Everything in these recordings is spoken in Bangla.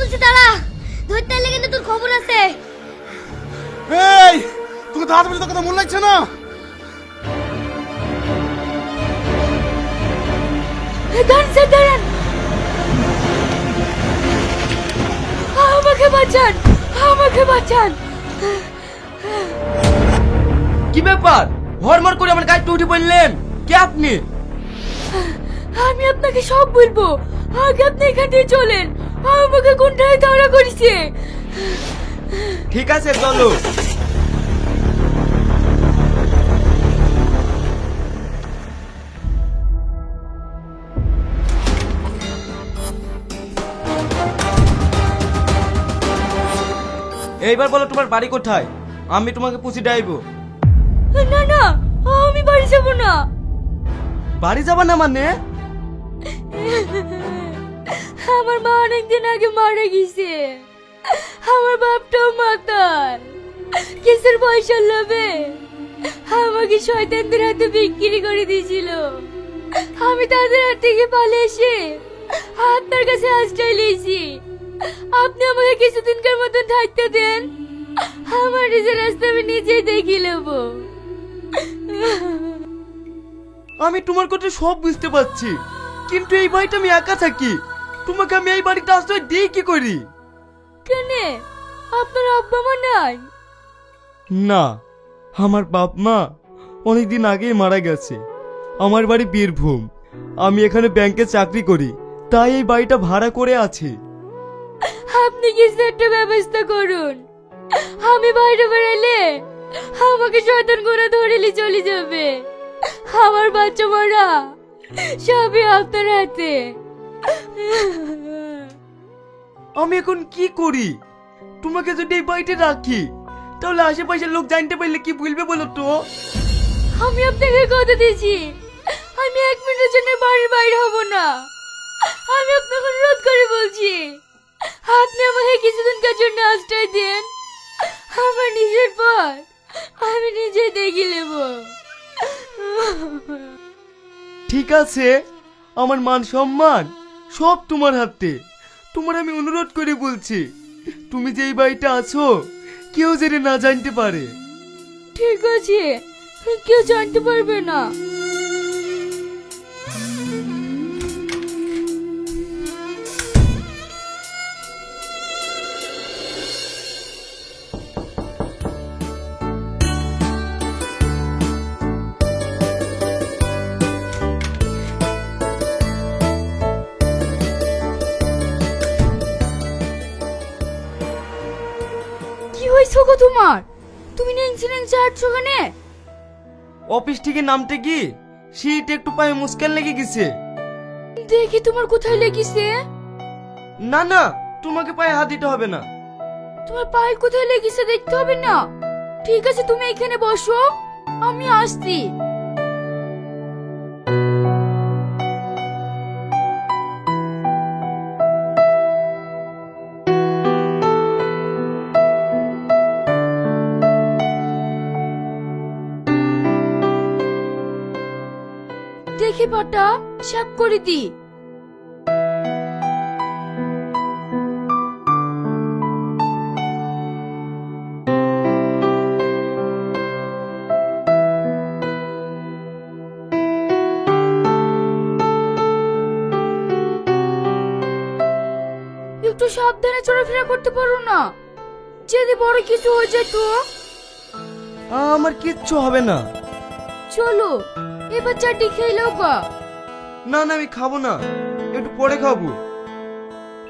বলছি দাঁড়া ধরতে এলে কিন্তু তোর খবর আছে। এই তোকে দাঁড়াতে বলছি কথা মনে লাগছে না? দাঁড়ান স্যার দাঁড়ান আমাকে বাঁচান আমাকে বাঁচান। কি ব্যাপার? হরমর করে আমার গাড়িতে উঠে বললেন কে আপনি? আমি আপনাকে সব বলব। আগে আপনি এখান থেকে চলেন। আমাকে কোনটায় তাড়া করেছে? ঠিক আছে চলো। এইবার বলো তোমার বাড়ি কোথায়? আমি তোমাকে পুষি ডাইবো। না না আমি বাড়ি যাব না। বাড়ি যাবা না মানে? আমার মা অনেকদিন আগে মারা গেছে। আমার বাপটাও মাতাল। কিসের পয়সা লোভে? আমাকে শয়তানদের হাতে বিক্রি করে দিয়েছিল। আমি তাদের হাত থেকে পালিয়ে এসে আপনার কাছে আশ্রয় নিয়েছি। আপনি আমাকে কিছুদিনকার মতন থাকতে দেন। আমার নিজের রাস্তা আমি নিজেই দেখি নেব। আমি তোমার কথা সব বুঝতে পারছি। কিন্তু এই বাড়িটা আমি একা থাকি। তোমাকে আমি এই বাড়িতে আশ্রয় দিই কি করি? কেনে? আপনার আব্বা মা নাই? না আমার বাপ মা অনেকদিন আগেই মারা গেছে। আমার বাড়ি বীরভূম। আমি এখানে ব্যাংকে চাকরি করি তাই এই বাড়িটা ভাড়া করে আছি। আপনি কিছু একটা ব্যবস্থা করুন। আমি বাইরে বেড়ালে আমাকে শয়তান করে ধরেলি চলে যাবে। আমার বাচ্চা মরা সবই আপনার হাতে। আমি এখন কি করি? তোমাকে যদি এই বাড়িতে রাখি তাহলে আশেপাশের লোক জানতে পারলে কি বলবে বলো তো? আমি আপনাকে কথা দিয়েছি। আমি এক মিনিটের জন্য বাড়ির বাইরে হব না। আমি আপনাকে অনুরোধ করে বলছি আপনি আমাকে কিছুদিনকার জন্য আশ্রয় দেন। আমার নিজের পর আমি নিজে দেখে নেব। ঠিক আছে আমার মান সম্মান। সব তোমার হাতে। তোমার আমি অনুরোধ করে বলছি, তুমি যে এই বাড়িতে আছো, কেউ যেন না জানতে পারে। ঠিক আছে, কেউ জানতে পারবে না। গো তোমার। তুমি নেংচি নেংচি হাঁটছো কেনে অফিস থেকে নামতে কি? সিট একটু পায়ে মুশকিল লেগে গেছে। দেখি তোমার কোথায় লেগেছে। না না তোমাকে পায়ে হাত দিতে হবে না। তোমার পায়ে কোথায় লেগেছে দেখতে হবে না। ঠিক আছে তুমি এখানে বসো। আমি আসছি। পাটা সাপ করে দি। একটু সাবধানে চলাফেরা করতে পারো না। যদি বড় কিছু হয়ে যায় তো? আমার কিচ্ছু হবে না। চলো এবার চারটি খেয়ে নাও গা। না না আমি খাব না। একটু পরে খাব।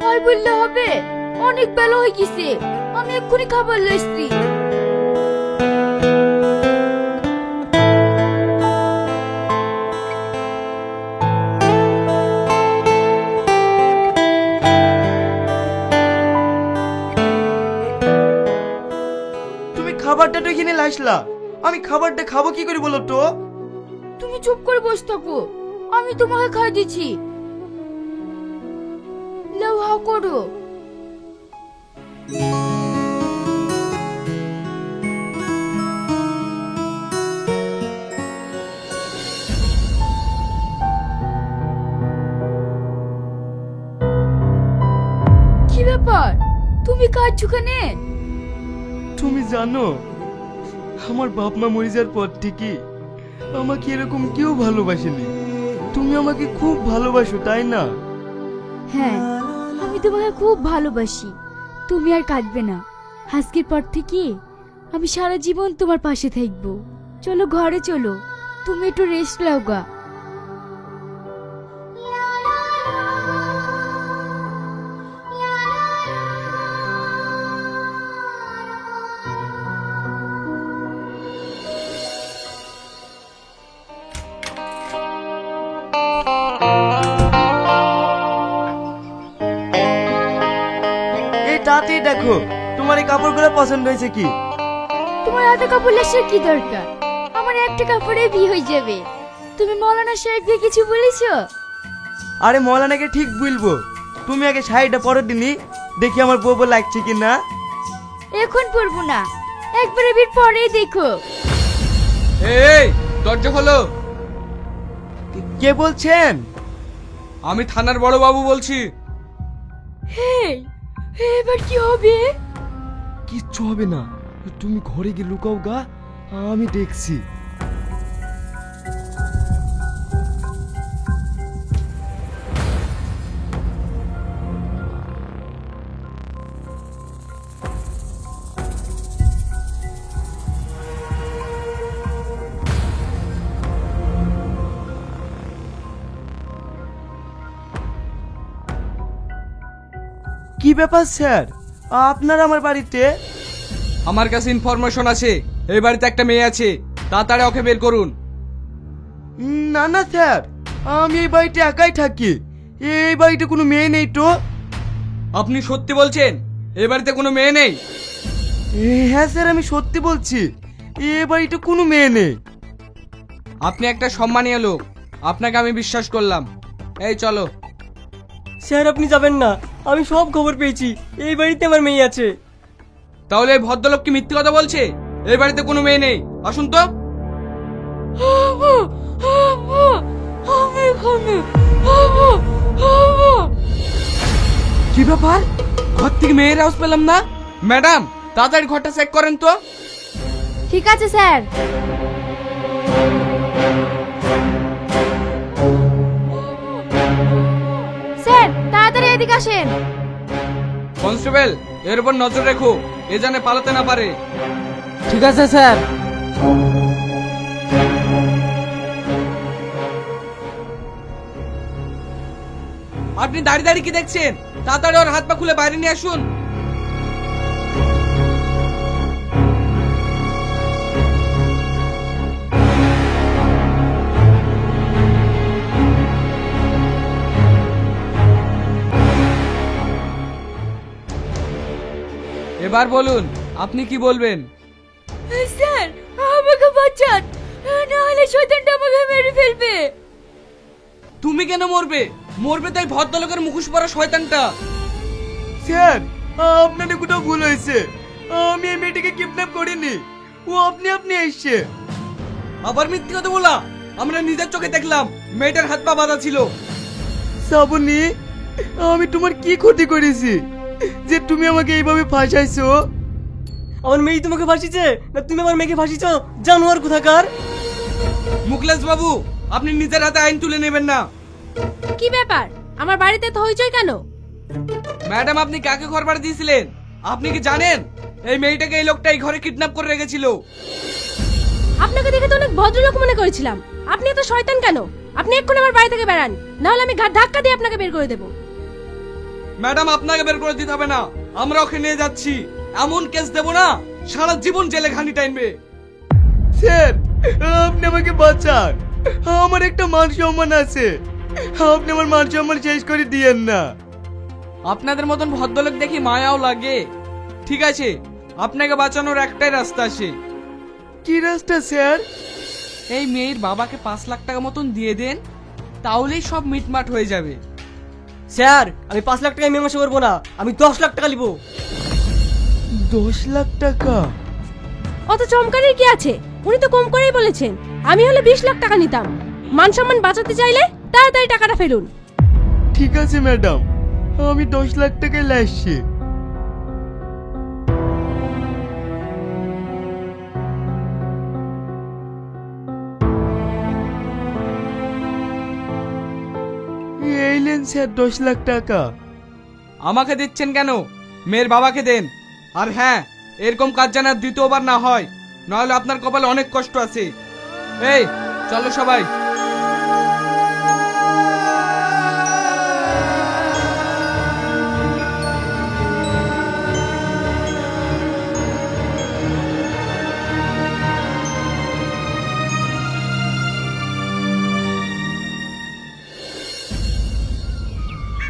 আর বললে হবে। অনেক বেলা হয়ে গেছে। আমি এক্ষুনি খাবার লাইছি তুমি খাবারটা তো এখানে লাসলা আমি খাবারটা খাব কি করে বলো তো? তুমি চুপ করে বসে থাকো। আমি তোমাকে খাই দিচ্ছি হা করো। কি ব্যাপার ব্যাপার? তুমি কাঁদছো কেনে? তুমি জানো, আমার বাপ মা মরে যাওয়ার পর থেকে আমাকে এরকম কেউ ভালোবাসেনি। তুমি আমাকে খুব ভালোবাসো, তাই না? হ্যাঁ আমি তোমাকে খুব ভালোবাসি। তুমি আর কাঁদবে না। আজকের পর থেকে আমি সারা জীবন তোমার পাশে থাকব। চলো ঘরে চলো। তুমি একটু রেস্ট লাও গা। কাপড়গুলো পছন্দ হয়েছে কি? তোমার এত কাপড় আসার কি দরকার? আমার একটা কাপড়ে বিয়ে হয়ে যাবে। তুমি মৌলানা সাহেবকে কিছু বলেছ? আরে মৌলানাকে ঠিক বলব। তুমি আগে শাড়িটা পরে দিনই দেখি আমার বউ বউ লাগছে কি না এখন পরবো না। একবারে বিয়ের পরেই দেখো। এই দরজা খোলো। কে বলছেন? আমি থানার বড় বাবু বলছি। হে এবার কি হবে? কিচ্ছু হবে না। তুমি ঘরে গিয়ে লুকাও গা আমি দেখছি। কি ব্যাপার স্যার? আপনার আমার বাড়িতে? আমার কাছে ইনফরমেশন আছে। এই বাড়িতে একটা মেয়ে আছে। তাড়াতাড়ি ওকে বের করুন। না না স্যার আমি এই বাড়িতে একাই থাকি। এই বাড়িতে কোনো মেয়ে নেই তো। আপনি সত্যি বলছেন? এই বাড়িতে কোনো মেয়ে নেই? এ, হ্যাঁ স্যার আমি সত্যি বলছি। এ বাড়িতে কোনো মেয়ে নেই। আপনি একটা সম্মানীয় লোক। আপনাকে আমি বিশ্বাস করলাম। এই চলো। স্যার আপনি যাবেন না। আমি সব খবর পেয়েছি। এই বাড়িতে আমার মেয়ে আছে। তাহলে এই ভদ্রলোক কি মিথ্যে কথা বলছে? এই বাড়িতে কোনো মেয়ে নেই। আসুন তো। কি ব্যাপার? ঘর থেকে মেয়ের হাউস পেলাম না? ম্যাডাম তাড়াতাড়ি ঘরটা চেক করেন তো। ঠিক আছে স্যার স্যার। এদিকে আসেন। কনস্টেবল এর উপর নজর রেখো এ জানে পালাতে না পারে। ঠিক আছে স্যার। আপনি দাঁড়িয়ে দাঁড়িয়ে কি দেখছেন? তাড়াতাড়ি ওর হাত পা খুলে বাইরে নিয়ে আসুন। এবার বলুন আপনি কি বলবেন? স্যার আমাকে বাঁচান। নাহলে শয়তানটা আমাকে মেরে ফেলবে। তুমি কেন মরবে? মরবে তাই ভদ্রলোকের মুখোশ পরা শয়তানটা। স্যার আপনার কোথাও ভুল হয়েছে। আমি এই মেয়েটিকে কিডন্যাপ করিনি। ও আপনি আপনি এসছে। আবার মিথ্যে কথা বলা। আমরা নিজের চোখে দেখলাম মেয়েটার হাত পা বাঁধা ছিল। শ্রাবণী আমি তোমার কি ক্ষতি করেছি? যে তুমি আমাকে এইভাবে ফাঁসাইছো? আমার মেয়ে তোমাকে ফাঁসিছে না তুমি আমার মেয়েকে ফাঁসিছ জানোয়ার কোথাকার? মুকলেশ বাবু আপনি নিজের হাতে আইন তুলে নেবেন না। কি ব্যাপার? আমার বাড়িতে তো হইচই কেন? ম্যাডাম আপনি কাকে ঘর ভাড়া দিয়েছিলেন? আপনি কি জানেন? এই মেয়েটাকে এই লোকটা এই ঘরে কিডন্যাপ করে রেখেছিল। আপনাকে দেখে তো অনেক ভদ্রলোক মনে করেছিলাম। আপনি এত শয়তান কেন? আপনি এক্ষুনি আমার বাড়ি থেকে বেরান। নাহলে আমি ঘাট ধাক্কা দিয়ে আপনাকে বের করে দেবো। ম্যাডাম আপনাকে বের করে দিতে হবে না। আমরা ওকে নিয়ে যাচ্ছি। এমন কেস দেব না সারা জীবন জেলে ঘানি টাইনবে স্যার আপনি আমাকে বাঁচান। আমার একটা মান সম্মান আছে। আপনি আমার মান সম্মান শেষ করে দিয়েন না। আপনাদের মতন ভদ্রলোক দেখি মায়াও লাগে। ঠিক আছে আপনাকে বাঁচানোর একটাই রাস্তা আছে। কি রাস্তা স্যার? এই মেয়ের বাবাকে পাঁচ লাখ টাকা মতন দিয়ে দেন তাহলেই সব মিটমাট হয়ে যাবে। স্যার আমি পাঁচ লাখ টাকা মেমাসে করব না আমি দশ লাখ টাকা লিব দশ লাখ টাকা? অত চমকানির কি আছে? উনি তো কম করেই বলেছেন। আমি হলে বিশ লাখ টাকা নিতাম। মান সম্মান বাঁচাতে চাইলে তাড়াতাড়ি টাকাটা ফেলুন। ঠিক আছে ম্যাডাম। আমি দশ লাখ টাকায় এইলেন স্যার, দশ লাখ টাকা। আমাকে দিচ্ছেন কেন? মেয়ের বাবাকে দেন। আর হ্যাঁ এরকম কাজ যেন আর দ্বিতীয়বার না হয়, নাহলে আপনার কপালে অনেক কষ্ট আছে। এই, চলো সবাই।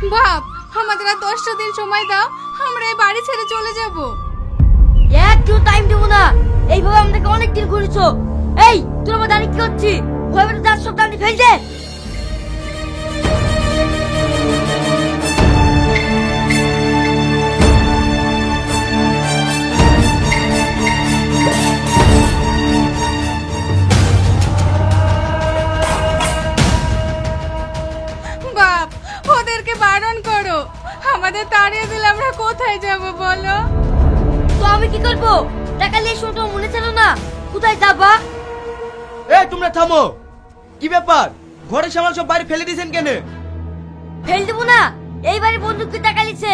বাপ, আমাদের আর দশটা দিন সময় দাও, আমরা এই বাড়ি ছেড়ে চলে যাব। একটু টাইম দেবো না। এইভাবে আমাদেরকে অনেক দিন ঘুরেছো। এই, তোর আমার দাঁড়িয়ে কি করছি ওইভাবে তো সব দাঁড়িয়ে ফেল দে আমাদের তাড়িয়ে দিলে আমরা কোথায় যাব বলো? তো আমি কি করব? টাকা নিয়ে শুনে তোমার মনে ছিল না। কোথায় যাবা? এই তোমরা থামো। কি ব্যাপার? ঘরের সামান সব বাইরে ফেলে দিয়েছেন কেন? ফেল দেবো না। এইবারে বন্দুককে টাকা নিচ্ছে।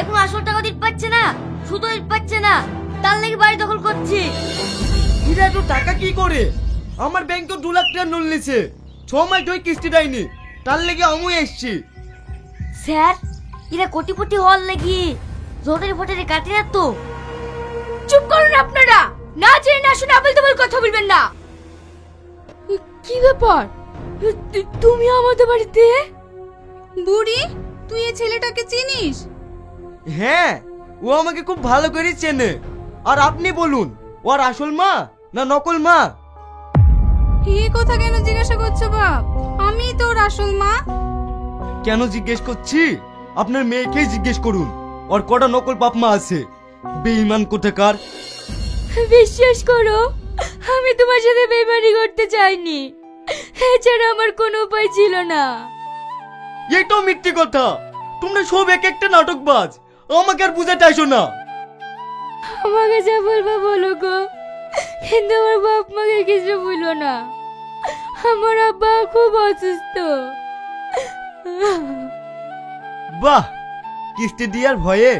এখন আসল টাকা দিতে পারছে না। শুধু দিতে পারছে না। তার লাগি বাড়ি দখল করছি। এরা তো টাকা কি করে? আমার ব্যাংকে দু লাখ টাকা লোন নিছে। ছ মাস ধরে কিস্তি দেয়নি। তার লেগে আমি এসছি। স্যার এরা কোটিপতি হল লাগি জোটারি ফোটারি কাটে না তো। চুপ করুন আপনারা। না জেনে না শুনে আবল তাবল কথা বলবেন না। কি ব্যাপার? তুমি আমাদের বাড়িতে? বুড়ি তুই এই ছেলেটাকে চিনিস? হ্যাঁ ও আমাকে খুব ভালো করে চেনে। আর আপনি বলুন ওর আসল মা না নকল মা? এই কথা কেন জিজ্ঞাসা করছ বাপ আমি তোর আসল মা। কেন জিজ্ঞেস করছি? আপনার মেয়েকেই জিজ্ঞেস করুন। ওর কটা নকল বাপ মা আছে? বেঈমান কোথাকার? বিশ্বাস করো আমি তোমার সাথে বেমানি করতে চাইনি। এছাড়া আমার কোনো উপায় ছিল না। এটাও মিথ্যে কথা। তোমরা সব এক একটা নাটকবাজ। আমাকে আর বুঝাতে আসো না। আমাকে যা বলব বলো গো কিন্তু আমার বাপ মাকে কিছু বলো না। আমার আব্বা খুব অসুস্থ। বাহ কিস্তি দিয়ার ভয়ে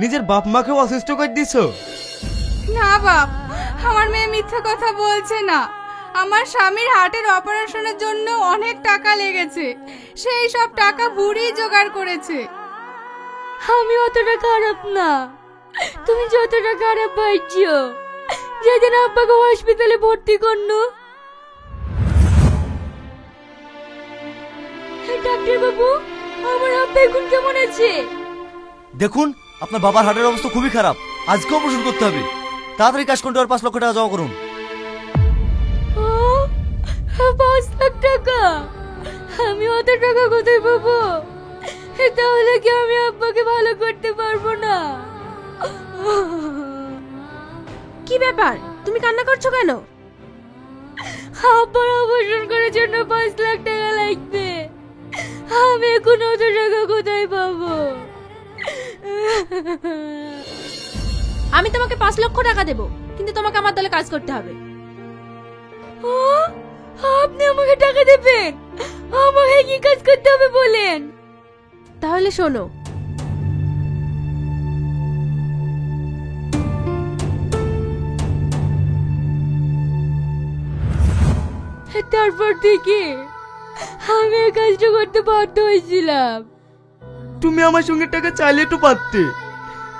নিজের বাপ মাকেও অসুস্থ করে দিছো। না বাপ আমার মেয়ে মিথ্যা কথা বলছে না। আমার স্বামীর হার্টের অপারেশনের জন্য অনেক টাকা লেগেছে। সেই সব টাকা বুড়ি জোগাড় করেছে। আমি অতটা খারাপ না। তুমি যতটা খারাপ পাইছো। যেদিন আব্বাকে হসপিটালে ভর্তি করল ডাক্তার বাবু আমার আব্বা এখন কেমন আছে দেখুন আপনার বাবার হার্টের অবস্থা খুবই খারাপ। আজকে অপারেশন করতে হবে। তাড়াতাড়ি ক্যাশ কাউন্টার পাঁচ লক্ষ টাকা জমা করুন। পাঁচ লাখ টাকা? আমি অত টাকা কোথায় পাবো? তাহলে কি আমি আব্বাকে ভালো করতে পারব না? কি ব্যাপার? তুমি কান্না করছ কেন? আব্বার অপারেশন করার জন্য পাঁচ লাখ টাকা লাগবে। আমি এখন অত টাকা কোথায় পাবো? আমি তোমাকে পাঁচ লক্ষ টাকা দেবো কিন্তু তোমাকে আমার দলে কাজ করতে হবে। আপনি আমাকে টাকা দেবেন? আমাকে কি কাজ করতে হবে বলেন? তাহলে শোনো। তারপর থেকে আমি এই কাজটা করতে বাধ্য হয়েছিলাম। তুমি আমার সঙ্গে টাকা চাইলে তো পারতে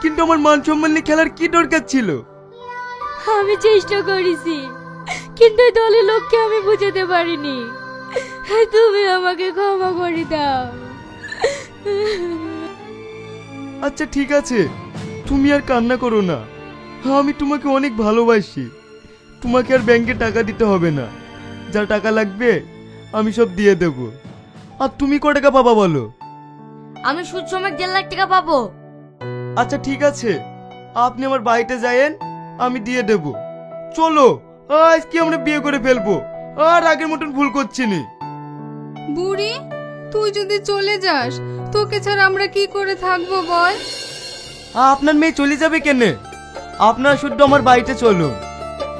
কিন্তু আমার মান সম্মান নিয়ে খেলার কি দরকার ছিল? আমি চেষ্টা করেছি কিন্তু এই দলের লোককে আমি বুঝাতে পারিনি। তুমি আমাকে ক্ষমা করে দাও। আচ্ছা ঠিক আছে। তুমি আর কান্না করো না। আমি তোমাকে অনেক ভালোবাসি। তোমাকে আর ব্যাংকে টাকা দিতে হবে না। যা টাকা লাগবে আমি সব দিয়ে দেব। আর তুমি ক টাকা পাবা বলো? আমি সুদ সময় দেড় লাখ টাকা পাবো। আচ্ছা ঠিক আছে। আপনি আমার বাড়িতে যায়েন আমি দিয়ে দেব। চলো আজ কি আমরা বিয়ে করে ফেলব। আর আগের মতন ভুল করছি নি। বুড়ি তুই যদি চলে যাস তোকে ছাড়া আমরা কি করে থাকব বল? আপনার মেয়ে চলে যাবে কেন? আপনার শুধু আমার বাড়িতে চলুন।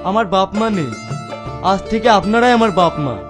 আমার বাপ মা নেই। আজ থেকে আপনারাই আমার বাপ মা।